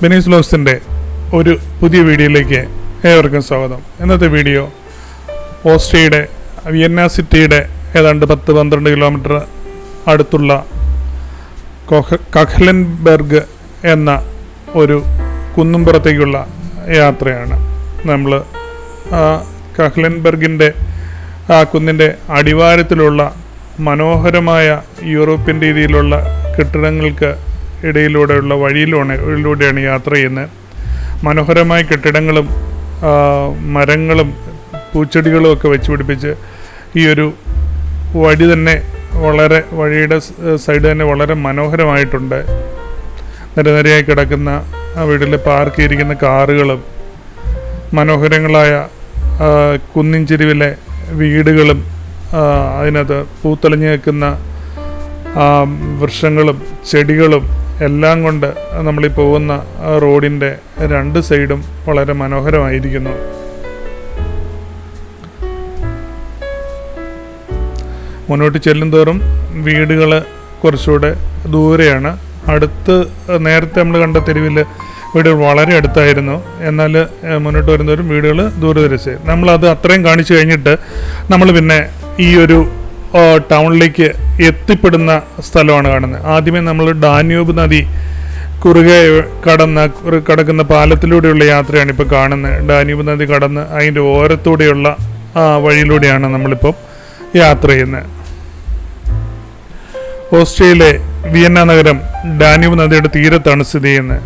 ബെനീസ് ലോസിന്റെ ഒരു പുതിയ വീഡിയോയിലേക്ക് ഏവർക്കും സ്വാഗതം. ഇന്നത്തെ വീഡിയോ ഓസ്ട്രിയയുടെ വിയന്ന സിറ്റിയുടെ ഏതാണ്ട് പത്ത് പന്ത്രണ്ട് കിലോമീറ്റർ അടുത്തുള്ള കൊഹ കഖലൻബർഗ് എന്ന ഒരു കുന്നുംപുറത്തേക്കുള്ള യാത്രയാണ്. നമ്മൾ കഹ്ലൻബർഗിന്റെ ആ കുന്നിന്റെ അടിവാരത്തിലുള്ള മനോഹരമായ യൂറോപ്യൻ രീതിയിലുള്ള കെട്ടിടങ്ങൾക്ക് ഇടയിലൂടെയുള്ള വഴിയിലൂടെ യാത്ര ചെയ്യുന്നത്. മനോഹരമായ കെട്ടിടങ്ങളും മരങ്ങളും പൂച്ചെടികളും ഒക്കെ വെച്ച് പിടിപ്പിച്ച് ഈ ഒരു വഴി തന്നെ വളരെ വഴിയുടെ സൈഡ് തന്നെ വളരെ മനോഹരമായിട്ടുണ്ട്. നിരനിരയായി കിടക്കുന്ന വീട്ടിൽ പാർക്ക് ചെയ്തിരിക്കുന്ന കാറുകളും മനോഹരങ്ങളായ കുന്നിൻ ചെരുവിലെ വീടുകളും അതിനകത്ത് പൂത്തളിഞ്ഞ് നിൽക്കുന്ന വൃക്ഷങ്ങളും ചെടികളും എല്ലാം കൊണ്ട് നമ്മളീ പോകുന്ന റോഡിന്റെ രണ്ട് സൈഡും വളരെ മനോഹരമായിരിക്കുന്നു. മുന്നോട്ട് ചെല്ലും തോറും വീടുകൾ കുറച്ചുകൂടെ ദൂരെയാണ്. അടുത്ത് നേരത്തെ നമ്മൾ കണ്ട തെരുവിൽ വീടുകൾ വളരെ അടുത്തായിരുന്നു. എന്നാൽ മുന്നോട്ട് വരുന്നവരും വീടുകൾ ദൂരദർശ. നമ്മളത് അത്രയും കാണിച്ചു കഴിഞ്ഞിട്ട് നമ്മൾ പിന്നെ ഈ ഒരു ടൗണിലേക്ക് എത്തിപ്പെടുന്ന സ്ഥലമാണ് കാണുന്നത്. ആദ്യമേ നമ്മൾ ഡാന്യൂബ് നദി കുറുകെ കടന്ന കടക്കുന്ന പാലത്തിലൂടെയുള്ള യാത്രയാണ് ഇപ്പോൾ കാണുന്നത്. ഡാന്യൂബ് നദി കടന്ന് അതിന്റെ ഓരത്തൂടെയുള്ള ആ, വഴിയിലൂടെയാണ് നമ്മളിപ്പോൾ യാത്ര ചെയ്യുന്നത്. ഓസ്ട്രിയയിലെ വിയന്ന നഗരം ഡാന്യൂബ് നദിയുടെ തീരത്താണ് സ്ഥിതി ചെയ്യുന്നത്.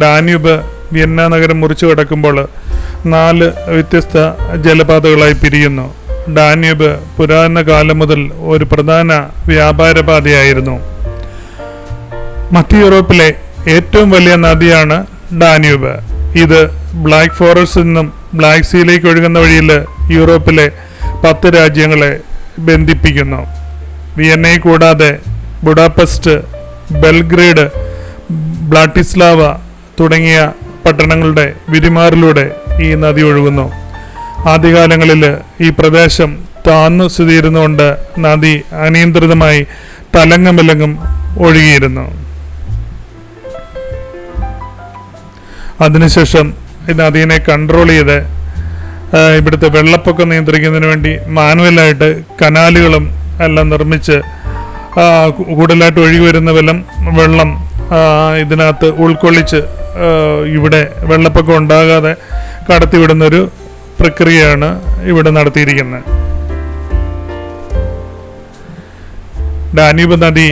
ഡാന്യൂബ് വിയന്ന നഗരം മുറിച്ചു കിടക്കുമ്പോൾ നാല് വ്യത്യസ്ത ജലപാതകളായി പിരിയുന്നു. ഡാന്യൂബ് പുരാതന കാലം മുതൽ ഒരു പ്രധാന വ്യാപാരപാതയായിരുന്നു. മധ്യ യൂറോപ്പിലെ ഏറ്റവും വലിയ നദിയാണ് ഡാന്യൂബ് ഇത് ബ്ലാക്ക് ഫോറസ്റ്റിൽ നിന്നും ബ്ലാക്ക് സീയിലേക്ക് ഒഴുകുന്ന വഴിയിൽ യൂറോപ്പിലെ പത്ത് രാജ്യങ്ങളെ ബന്ധിപ്പിക്കുന്നു. വിയന്നയെ കൂടാതെ ബുഡാപെസ്റ്റ് ബെൽഗ്രേഡ് ബ്ലാട്ടിസ്ലാവ തുടങ്ങിയ പട്ടണങ്ങളുടെ വിരിമാറിലൂടെ ഈ നദി ഒഴുകുന്നു. ആദ്യകാലങ്ങളിൽ ഈ പ്രദേശം താന്നു സ്ഥിതി ഇരുന്നുകൊണ്ട് നദി അനിയന്ത്രിതമായി തലങ്ങും വിലങ്ങും ഒഴുകിയിരുന്നു. അതിനുശേഷം ഈ നദീനെ കൺട്രോൾ ചെയ്ത് ഇവിടുത്തെ വെള്ളപ്പൊക്കം നിയന്ത്രിക്കുന്നതിന് വേണ്ടി മാനുവലായിട്ട് കനാലുകളും എല്ലാം നിർമ്മിച്ച് കൂടുതലായിട്ട് ഒഴുകി വരുന്ന വെള്ളം വെള്ളം ഇതിനകത്ത് ഉൾക്കൊള്ളിച്ച് ഇവിടെ വെള്ളപ്പൊക്കം ഉണ്ടാകാതെ കടത്തിവിടുന്നൊരു പ്രക്രിയയാണ് ഇവിടെ നടത്തിയിരിക്കുന്നത്. ഡാനീബ് നദി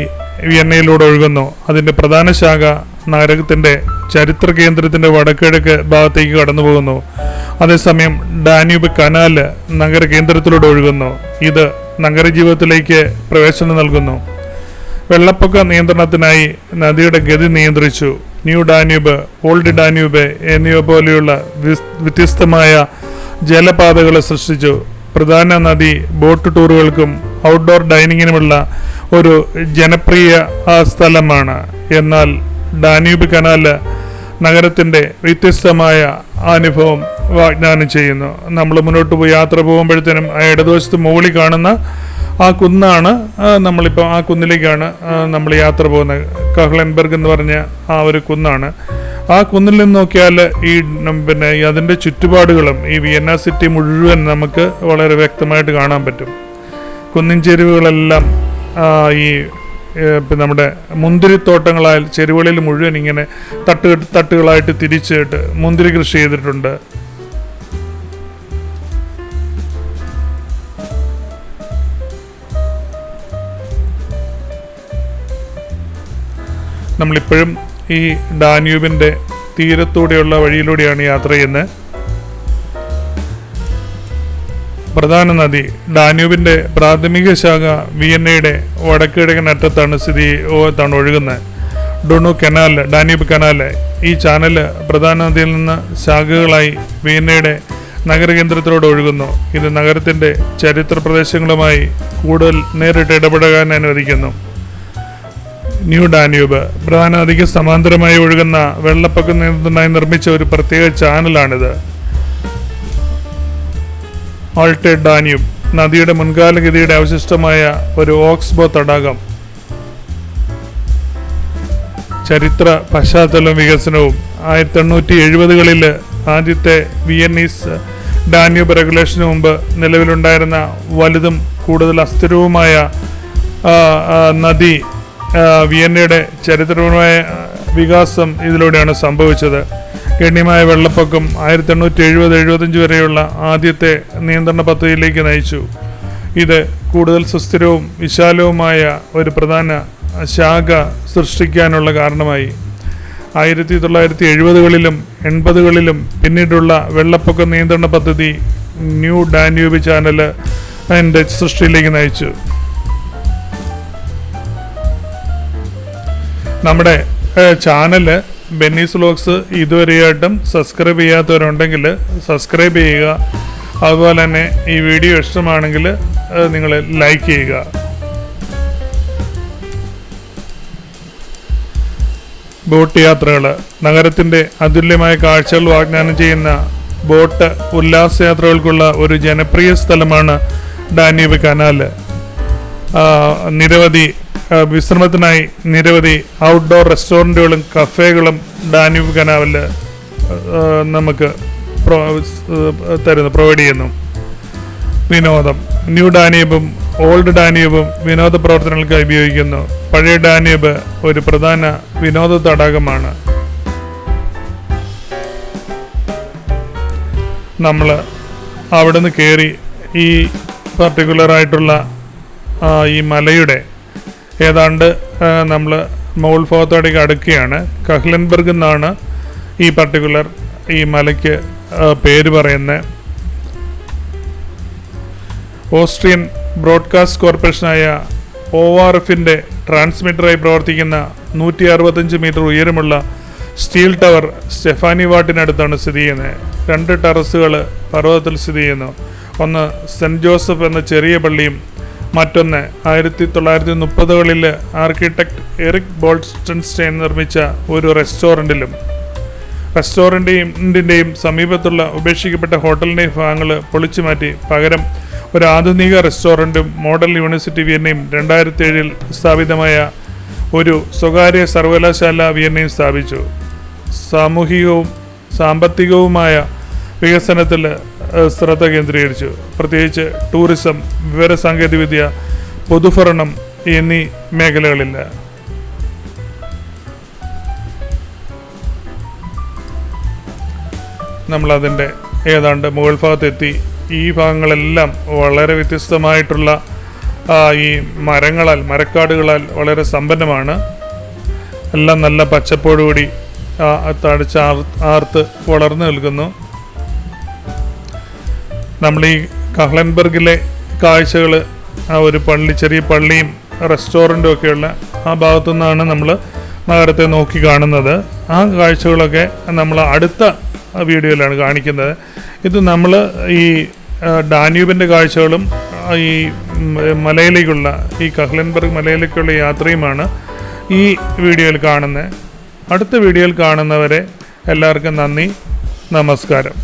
വിയന്നയിലൂടെ ഒഴുകുന്നു. അതിന്റെ പ്രധാന ശാഖ നഗരത്തിന്റെ ചരിത്ര കേന്ദ്രത്തിന്റെ വടക്കിഴക്ക് ഭാഗത്തേക്ക് കടന്നു പോകുന്നു അതേസമയം ഡാനിബ് കനാല് നഗര കേന്ദ്രത്തിലൂടെ ഒഴുകുന്നു. ഇത് നഗരജീവിതത്തിലേക്ക് പ്രവേശനം നൽകുന്നു. വെള്ളപ്പൊക്ക നിയന്ത്രണത്തിനായി നദിയുടെ ഗതി നിയന്ത്രിച്ചു. ന്യൂ ഡാനിബ് ഓൾഡ് ഡാനിബ് എന്നിവ പോലെയുള്ള വ്യത്യസ്തമായ ജലപാതകളെ സൃഷ്ടിച്ചു. പ്രധാന നദി ബോട്ട് ടൂറുകൾക്കും ഔട്ട്ഡോർ ഡൈനിങ്ങിനുമുള്ള ഒരു ജനപ്രിയ സ്ഥലമാണ്. എന്നാൽ ഡാന്യൂബ് കനാല് നഗരത്തിന്റെ വ്യത്യസ്തമായ അനുഭവം വാഗ്ദാനം ചെയ്യുന്നു. നമ്മൾ മുന്നോട്ട് പോയി യാത്ര പോകുമ്പോഴത്തേനും ആ ഇടതുവശത്ത് മുകളിൽ കാണുന്ന ആ കുന്നാണ് നമ്മളിപ്പോൾ ആ കുന്നിലേക്കാണ് നമ്മൾ യാത്ര പോകുന്നത്. കഹ്ലൻബർഗ് എന്ന് പറഞ്ഞ ആ ഒരു കുന്നാണ്. ആ കുന്നിൽ നിന്ന് നോക്കിയാൽ ഈ പിന്നെ അതിന്റെ ചുറ്റുപാടുകളും ഈ വിയന്ന സിറ്റി മുഴുവൻ നമുക്ക് വളരെ വ്യക്തമായിട്ട് കാണാൻ പറ്റും. കുന്നിൻ ചെരുവുകളെല്ലാം ഈ നമ്മുടെ മുന്തിരിത്തോട്ടങ്ങളായാൽ ചെരുവുകളിൽ മുഴുവൻ ഇങ്ങനെ തട്ട് തട്ടുകളായിട്ട് തിരിച്ചിട്ട് മുന്തിരി കൃഷി ചെയ്തിട്ടുണ്ട്. നമ്മളിപ്പോഴും ഈ ഡാന്യൂബിന്റെ തീരത്തൂടെയുള്ള വഴിയിലൂടെയാണ് യാത്ര ചെയ്യുന്നത്. പ്രധാന നദി ഡാന്യൂബിന്റെ പ്രാഥമിക ശാഖ വിയന്നയുടെ വടക്കിഴക്കൻ അറ്റത്താണ് സ്ഥിതി താണ് ഒഴുകുന്നത്. ഡൊണു കനാൽ ഡാന്യൂബ് കനാൽ ഈ ചാനൽ പ്രധാന നദിയിൽ നിന്ന് ശാഖകളായി വിയന്നയുടെ നഗരകേന്ദ്രത്തിലൂടെ ഒഴുകുന്നു. ഇത് നഗരത്തിന്റെ ചരിത്ര പ്രദേശങ്ങളുമായി കൂടുതൽ നേരിട്ട് ഇടപെടാൻ അനുവദിക്കുന്നു. New Danube. പ്രധാന നദിക്ക് സമാന്തരമായി ഒഴുകുന്ന വെള്ളപ്പൊക്ക നിയന്ത്രണത്തിനായി നിർമ്മിച്ച ഒരു പ്രത്യേക ചാനലാണിത്. ഓൾട്ടേഡ് ഡാന്യൂബ് നദിയുടെ മുൻകാലഗതിയുടെ അവശിഷ്ടമായ ഒരു ഓക്സ്ബോ തടാകം. ചരിത്ര പശ്ചാത്തലവും വികസനവും. ആയിരത്തി എണ്ണൂറ്റി എഴുപതുകളിൽ ആദ്യത്തെ വിയന്നീസ് ഡാന്യൂബ് റെഗുലേഷന് മുമ്പ് നിലവിലുണ്ടായിരുന്ന വലുതും കൂടുതൽ അസ്ഥിരവുമായ നദി വിയന്നയുടെ ചരിത്രപരമായ വികാസം ഇതിലൂടെയാണ് സംഭവിച്ചത്. ഗണ്യമായ വെള്ളപ്പൊക്കം ആയിരത്തി എണ്ണൂറ്റി എഴുപത് എഴുപത്തഞ്ച് വരെയുള്ള ആദ്യത്തെ നിയന്ത്രണ പദ്ധതിയിലേക്ക് നയിച്ചു. ഇത് കൂടുതൽ സുസ്ഥിരവും വിശാലവുമായ ഒരു പ്രധാന ശാഖ സൃഷ്ടിക്കാനുള്ള കാരണമായി. ആയിരത്തി തൊള്ളായിരത്തി എഴുപതുകളിലും എൺപതുകളിലും പിന്നീടുള്ള വെള്ളപ്പൊക്ക നിയന്ത്രണ പദ്ധതി ന്യൂ ഡാന്യൂബ് ചാനൽ അതിന്റെ സൃഷ്ടിയിലേക്ക് നയിച്ചു. നമ്മുടെ ചാനൽ ബെന്നീസ് വ്ലോഗ്സ് ഇതുവരെയായിട്ടും സബ്സ്ക്രൈബ് ചെയ്യാത്തവരുണ്ടെങ്കിൽ സബ്സ്ക്രൈബ് ചെയ്യുക. അതുപോലെ തന്നെ ഈ വീഡിയോ ഇഷ്ടമാണെങ്കിൽ നിങ്ങൾ ലൈക്ക് ചെയ്യുക. ബോട്ട് യാത്രകൾ നഗരത്തിന്റെ അതുല്യമായ കാഴ്ചകൾ വാഗ്ദാനം ചെയ്യുന്ന ബോട്ട് ഉല്ലാസയാത്രകൾക്കുള്ള ഒരു ജനപ്രിയ സ്ഥലമാണ് ഡാനീബ് കനാല്. നിരവധി വിശ്രമത്തിനായി നിരവധി ഔട്ട്ഡോർ റെസ്റ്റോറന്റുകളും കഫേകളും ഡാന്യൂബ് കനാലിൽ നമുക്ക് തരുന്നു പ്രൊവൈഡ് ചെയ്യുന്നു. വിനോദം. ന്യൂ ഡാന്യൂബും ഓൾഡ് ഡാന്യൂബും വിനോദ പ്രവർത്തനങ്ങൾക്കായി ഉപയോഗിക്കുന്നു. പഴയ ഡാന്യൂബ് ഒരു പ്രധാന വിനോദ തടാകമാണ്. നമ്മൾ അവിടുന്ന് കയറി ഈ പർട്ടിക്കുലർ ആയിട്ടുള്ള ഈ മലയുടെ ഏതാണ്ട് നമ്മൾ മോൾ ഭാഗത്തോടേക്ക് അടുക്കുകയാണ്. കഹ്ലൻബർഗ് എന്നാണ് ഈ പർട്ടിക്കുലർ ഈ മലയ്ക്ക് പേര് പറയുന്നത് ഓസ്ട്രിയൻ ബ്രോഡ്കാസ്റ്റ് കോർപ്പറേഷനായ ഒ ആർ എഫിന്റെ ട്രാൻസ്മിറ്ററായി പ്രവർത്തിക്കുന്ന നൂറ്റി അറുപത്തഞ്ച് മീറ്റർ ഉയരമുള്ള സ്റ്റീൽ ടവർ സ്റ്റെഫാനി വാട്ടിനടുത്താണ് സ്ഥിതി ചെയ്യുന്നത്. രണ്ട് ടെറസുകൾ പർവതത്തിൽ സ്ഥിതി ചെയ്യുന്നു. ഒന്ന് സെന്റ് ജോസഫ് എന്ന ചെറിയ പള്ളിയും മറ്റൊന്ന് ആയിരത്തി തൊള്ളായിരത്തി മുപ്പതുകളിൽ ആർക്കിടെക്ട് എറിക് ബോൾസ്റ്റൻസ്റ്റൈൻ നിർമ്മിച്ച ഒരു റെസ്റ്റോറന്റിലും റെസ്റ്റോറന്റിന്റെയും സമീപത്തുള്ള ഉപേക്ഷിക്കപ്പെട്ട ഹോട്ടലിന്റെയും ഭാഗങ്ങൾ പൊളിച്ചു മാറ്റി പകരം ഒരു ആധുനിക റെസ്റ്റോറന്റും മോഡൽ യൂണിവേഴ്സിറ്റി വിയന്നയും രണ്ടായിരത്തി ഏഴിൽ സ്ഥാപിതമായ ഒരു സ്വകാര്യ സർവകലാശാല വിയന്നയും സ്ഥാപിച്ചു. സാമൂഹികവും സാമ്പത്തികവുമായ വികസനത്തിൽ ശ്രദ്ധ കേന്ദ്രീകരിച്ചു. പ്രത്യേകിച്ച് ടൂറിസം വിവരസാങ്കേതികവിദ്യ പൊതുഭരണം എന്നീ മേഖലകളിൽ നമ്മളതിന്റെ ഏതാണ്ട് മുകൾ ഭാഗത്തെത്തി. ഈ ഭാഗങ്ങളെല്ലാം വളരെ വ്യത്യസ്തമായിട്ടുള്ള ഈ മരങ്ങളാൽ മരക്കാടുകളാൽ വളരെ സമ്പന്നമാണ്. എല്ലാം നല്ല പച്ചപ്പോടുകൂടി തടിച്ച് ആർ- ആർത്ത് വളർന്നു നിൽക്കുന്നു. നമ്മൾ ഈ കഹ്ലൻബർഗിലെ കാഴ്ചകൾ ആ ഒരു പള്ളി ചെറിയ പള്ളിയും റെസ്റ്റോറന്റും ഒക്കെയുള്ള ആ ഭാഗത്തു നിന്നാണ് നമ്മൾ നഗരത്തെ നോക്കി കാണുന്നത്. ആ കാഴ്ചകളൊക്കെ നമ്മൾ അടുത്ത വീഡിയോയിലാണ് കാണിക്കുന്നത്. ഇത് നമ്മൾ ഈ ഡാന്യൂബിന്റെ കാഴ്ചകളും ഈ മലയിലേക്കുള്ള ഈ കഹ്ലൻബർഗ് മലയിലേക്കുള്ള യാത്രയുമാണ് ഈ വീഡിയോയിൽ കാണുന്നത്. അടുത്ത വീഡിയോയിൽ കാണുന്നവരെ എല്ലാവർക്കും നന്ദി നമസ്കാരം.